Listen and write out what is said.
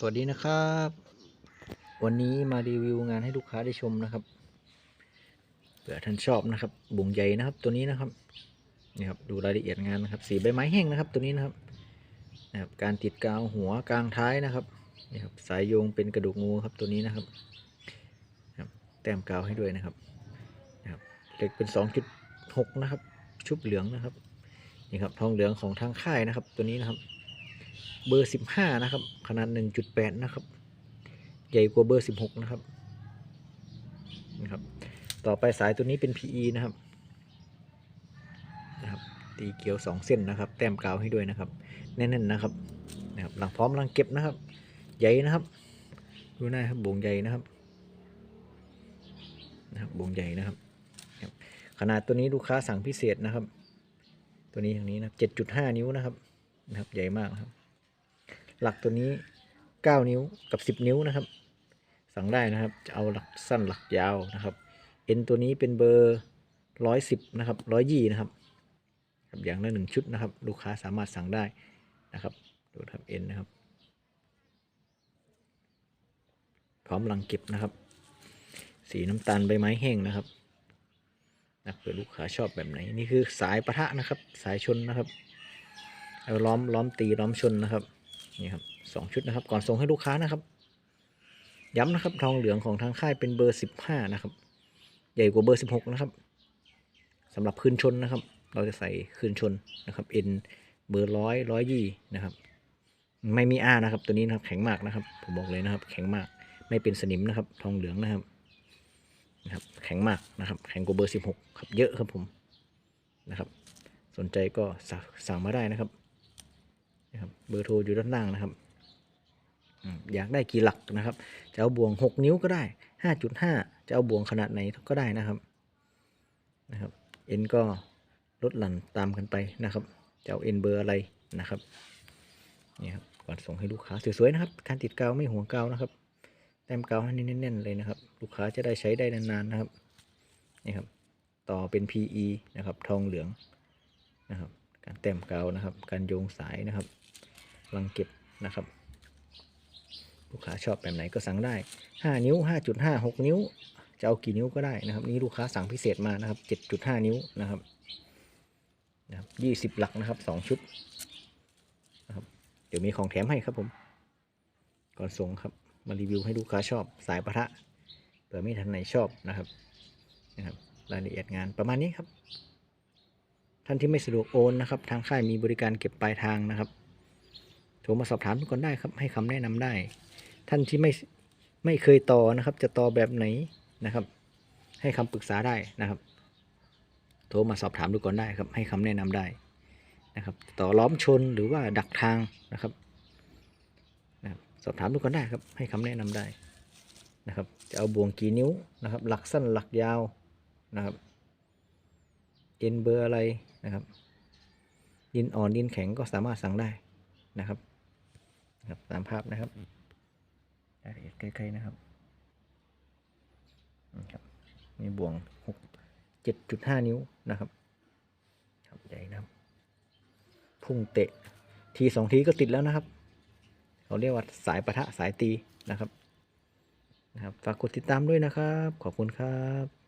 สวัสดีนะครับ วันนี้มารีวิวงานให้ลูกค้าได้ชมนะครับเผื่อท่านชอบนะครับ บุ่งใหญ่นะครับ ตัวนี้นะครับนี่ครับดูรายละเอียดงานนะครับ สีใบไม้แห้งนะครับ ตัวนี้นะครับนะครับ การติดกาวหัวกลางท้ายนะครับนี่ครับสายโยงเป็นกระดูกงูครับตัวนี้นะครับครับ แต้มกาวให้ด้วยนะครับนะครับเหล็กเป็น2.6นะครับ ชุบเหลืองนะครับนี่ครับทองเหลืองของทางค่ายนะครับ ตัวนี้นะครับ เบอร์ 15 นะครับ ขนาด 1.8 นะครับ ใหญ่กว่าเบอร์ 16 นะครับนะครับ ต่อไปสายตัวนี้เป็น PE นะครับนะครับ ตีเกลียว 2 เส้นนะครับ แต้มกาวให้ด้วยนะครับ แน่นๆนะครับนะครับ หลังพร้อมหลังเก็บนะครับ ใหญ่นะครับ ดูหน้าครับบ่งใหญ่นะครับนะครับบ่งใหญ่นะครับครับขนาดตัวนี้ลูกค้าสั่งพิเศษนะครับ ตัวนี้อย่างนี้นะ7.5 นิ้วนะครับนะครับ ใหญ่มากนะครับ หลักตัวนี้ 9 นิ้วกับ 10 นิ้วนะครับ สั่งได้นะครับ จะเอาหลักสั้นหลักยาวนะครับเอ็นตัวนี้เป็นเบอร์110นะครับ120นะครับครับ อย่างละหนึ่งชุดนะครับ ลูกค้าสามารถสั่งได้นะครับ ดูครับเอ็นนะครับ พร้อมลังเก็บนะครับ สีน้ำตาลใบไม้แห้งนะครับนะเผื่อลูกค้าชอบแบบไหน นี่คือสายปะทะนะครับ สายชนนะครับเอาล้อมล้อมตีล้อมชนนะครับ นี่ครับสองชุดนะครับ ก่อนส่งให้ลูกค้านะครับ ย้ำนะครับ ทองเหลืองของทางค่ายเป็นเบอร์สิบห้านะครับ ใหญ่กว่าเบอร์สิบหกนะครับสำหรับคืนชนนะครับ เราจะใส่คืนชนนะครับเอ็นเบอร์ร้อยร้อยยี่นะครับ ไม่มีอานะครับ ตัวนี้นะครับแข็งมากนะครับ ผมบอกเลยนะครับ แข็งมากไม่เป็นสนิมนะครับ ทองเหลืองนะครับนะครับ แข็งมากนะครับ แข็งกว่าเบอร์สิบหกครับเยอะครับผมนะครับ สนใจก็สั่งมาได้นะครับ นะครับเบอร์โทรอยู่ด้านล่างนะครับอยากได้กี่หลักนะครับ จะเอาบ่วง 6 นิ้วก็ได้ 5.5 จะเอาบ่วงขนาดไหนก็ได้นะครับนะครับ เอ็นก็ลดหลั่นตามกันไปนะครับ จะเอาเอ็นเบอร์อะไรนะครับนี่ครับก่อนส่งให้ลูกค้าสวยๆนะครับ การติดกาวไม่ห่วงกาวนะครับ แต้มกาวให้แน่นๆเลยนะครับ ลูกค้าจะได้ใช้ได้นานๆนะครับนี่ครับ ต่อเป็น PE นะครับ ทองเหลืองนะครับ การแต้มกาวนะครับ การโยงสายนะครับลังเก็บนะครับ ลูกค้าชอบแบบไหนก็สั่งได้ 5 นิ้ว 5.5 6 นิ้ว จะเอากี่นิ้วก็ได้นะครับ นี่ลูกค้าสั่งพิเศษมานะครับ 7.5 นิ้วนะครับนะครับ20หลักนะครับ2ชุดนะครับ เดี๋ยวมีของแถมให้ครับผม ก่อนส่งครับ มารีวิวให้ลูกค้าชอบสายประทะเผื่อไม่ทันไหนชอบนะครับนะครับ รายละเอียดงานประมาณนี้ครับ ท่านที่ไม่สะดวกโอนนะครับ ทางค่ายมีบริการเก็บปลายทางนะครับโทรมาสอบถามก่อนได้ครับ ให้คำแนะนำได้ ท่านที่ไม่ไม่เคยต่อนะครับ จะต่อแบบไหนนะครับ ให้คำปรึกษาได้นะครับ โทรมาสอบถามดูก่อนได้ครับ ให้คำแนะนำได้นะครับ ต่อล้อมชนหรือว่าดักทางนะครับนะครับ สอบถามดูก่อนได้ครับ ให้คำแนะนำได้นะครับ จะเอาบ่วงกี่นิ้วนะครับ หลักสั้นหลักยาวนะครับ เอ็นเบอร์อะไร นะครับ ดินอ่อนดินแข็งก็สามารถสั่งได้นะครับนะครับตามภาพนะครับรายละเอียดใกล้ๆนะครับนะครับมีบ่วงหกเจ็ดจุดห้านิ้วนะครับครับใหญ่นะครับ พุ่งเตะทีสองทีก็ติดแล้วนะครับ เขาเรียกว่าสายปะทะสายตีนะครับนะครับฝากกดติดตามด้วยนะครับ ขอบคุณครับ